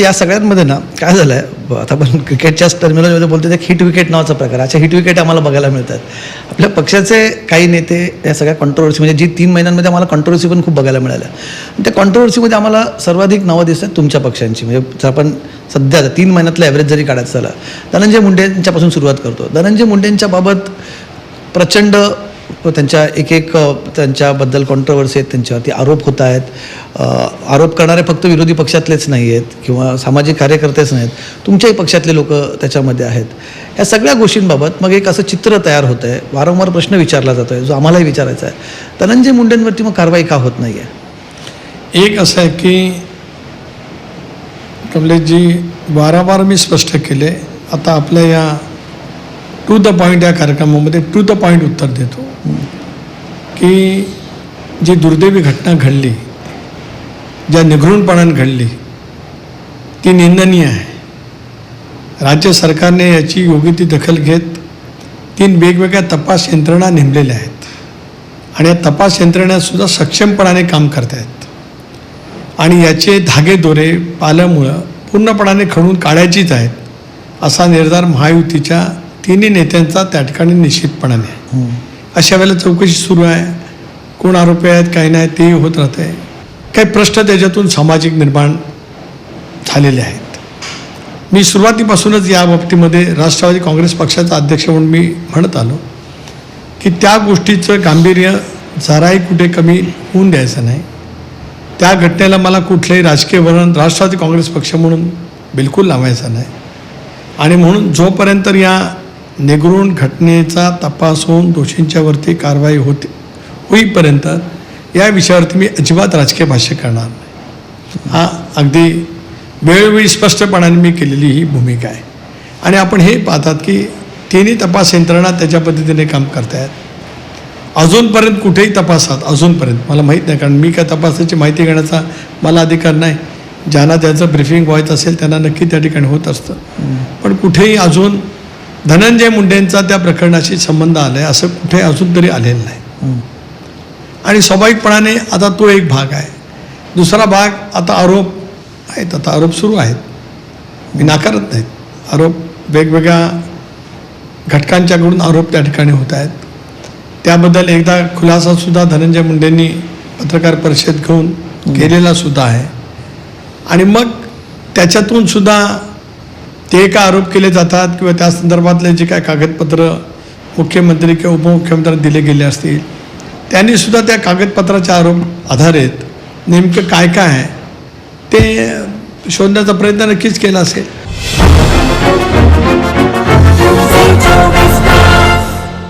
पण या सगळ्यांमध्ये ना काय झालं आहे आता आपण क्रिकेटच्याच टर्मिनॉलॉजीमध्ये बोलतो एक हिट विकेट नावाचा प्रकार अशा हिट विकेट आम्हाला बघायला मिळतात. आपल्या पक्षाचे काही नेते या सगळ्या कॉन्ट्रोवर्सी म्हणजे जी तीन महिन्यांमध्ये आम्हाला कॉन्ट्रोवर्सी पण खूप बघायला मिळाल्या. त्या कॉन्ट्रोवर्सीमध्ये आम्हाला सर्वाधिक नावं दिसतात तुमच्या पक्षांची. म्हणजे जर आपण सध्या तीन महिन्यातलं ॲव्हरेज जरी काढायचं झाला धनंजय मुंडेंच्यापासून सुरुवात करतो. धनंजय मुंडेंच्या बाबत प्रचंड व त्यांच्या एक एक त्यांच्याबद्दल कॉन्ट्रवर्सी आहेत त्यांच्यावरती आरोप होत आहेत. आरोप करणारे फक्त विरोधी पक्षातलेच नाही आहेत किंवा सामाजिक कार्यकर्तेच नाहीत. तुमच्याही पक्षातले लोक त्याच्यामध्ये आहेत. या सगळ्या गोष्टींबाबत मग एक असं चित्र तयार होतं आहे वारंवार प्रश्न विचारला जातो आहे जो आम्हालाही विचारायचा आहे. धनंजय मुंडेंवरती मग कारवाई का होत नाही आहे एक असं आहे की कमलेशजी वारंवार मी स्पष्ट केले. आता आपल्या या टू द पॉईंट या कार्यक्रमामध्ये टू द पॉईंट उत्तर देतो. की जी दुर्दैवी घटना घडली ज्या निघृणपणाने घडली ती निंदनीय आहे. राज्य सरकारने याची योग्य ती दखल घेत तीन वेगवेगळ्या तपास यंत्रणा नेमलेल्या आहेत. आणि या तपास यंत्रणासुद्धा सक्षमपणाने काम करत आहेत. आणि याचे धागेदोरे पाल्यामुळं पूर्णपणाने खणून काढायचीच आहेत असा निर्धार महायुतीच्या तिन्ही नेत्यांचा त्या ठिकाणी निश्चितपणाने आहे. अशा वेळेला चौकशी सुरू आहे. कोण आरोपी आहेत काही नाही तेही होत राहते काही प्रश्न त्याच्यातून सामाजिक निर्माण झालेले आहेत. मी सुरुवातीपासूनच या बाबतीमध्ये राष्ट्रवादी काँग्रेस पक्षाचा अध्यक्ष म्हणून मी म्हणत आलो की त्या गोष्टीचं गांभीर्य जराही कुठे कमी होऊन द्यायचं नाही. त्या घटनेला मला कुठलंही राजकीय वर्णन राष्ट्रवादी काँग्रेस पक्ष म्हणून बिलकुल लावायचं नाही. आणि म्हणून जोपर्यंत या निगृण घटनेचा तपास होऊन दोषींच्यावरती कारवाई होते. होईपर्यंत या विषयावरती मी अजिबात राजकीय भाष्य करणार नाही. हा अगदी वेळोवेळी स्पष्टपणाने मी केलेली ही भूमिका आहे. आणि आपण हे पाहतात की तिन्ही तपास यंत्रणा त्याच्या पद्धतीने काम करतायत. अजूनपर्यंत कुठेही तपासात अजूनपर्यंत मला माहीत नाही कारण मी काय तपासाची माहिती घेण्याचा मला अधिकार नाही. ज्यांना त्याचं ब्रिफिंग व्हायचं असेल त्यांना नक्की त्या ठिकाणी होत असतं. पण कुठेही अजून धनंजय मुंडेंचा त्या प्रकरणाशी संबंध आला आहे असं कुठे अजून तरी आलेलं नाही. आणि स्वाभाविकपणाने आता तो एक भाग आहे. दुसरा भाग आता आरोप आहेत आता आरोप सुरू आहेत. मी नाकारत नाहीत. आरोप वेगवेगळ्या घटकांच्याकडून आरोप त्या ठिकाणी होत आहेत. त्याबद्दल एकदा खुलासासुद्धा धनंजय मुंडेंनी पत्रकार परिषद घेऊन केलेला सुद्धा आहे. आणि मग त्याच्यातून सुद्धा ते काय आरोप केले जातात किंवा त्या संदर्भातले जे काय कागदपत्र मुख्यमंत्री किंवा उपमुख्यमंत्र्यांना दिले गेले असतील त्यांनी सुद्धा त्या कागदपत्राच्या आरोप आधारित नेमकं काय काय आहे ते शोधण्याचा प्रयत्न नक्कीच केला असेल.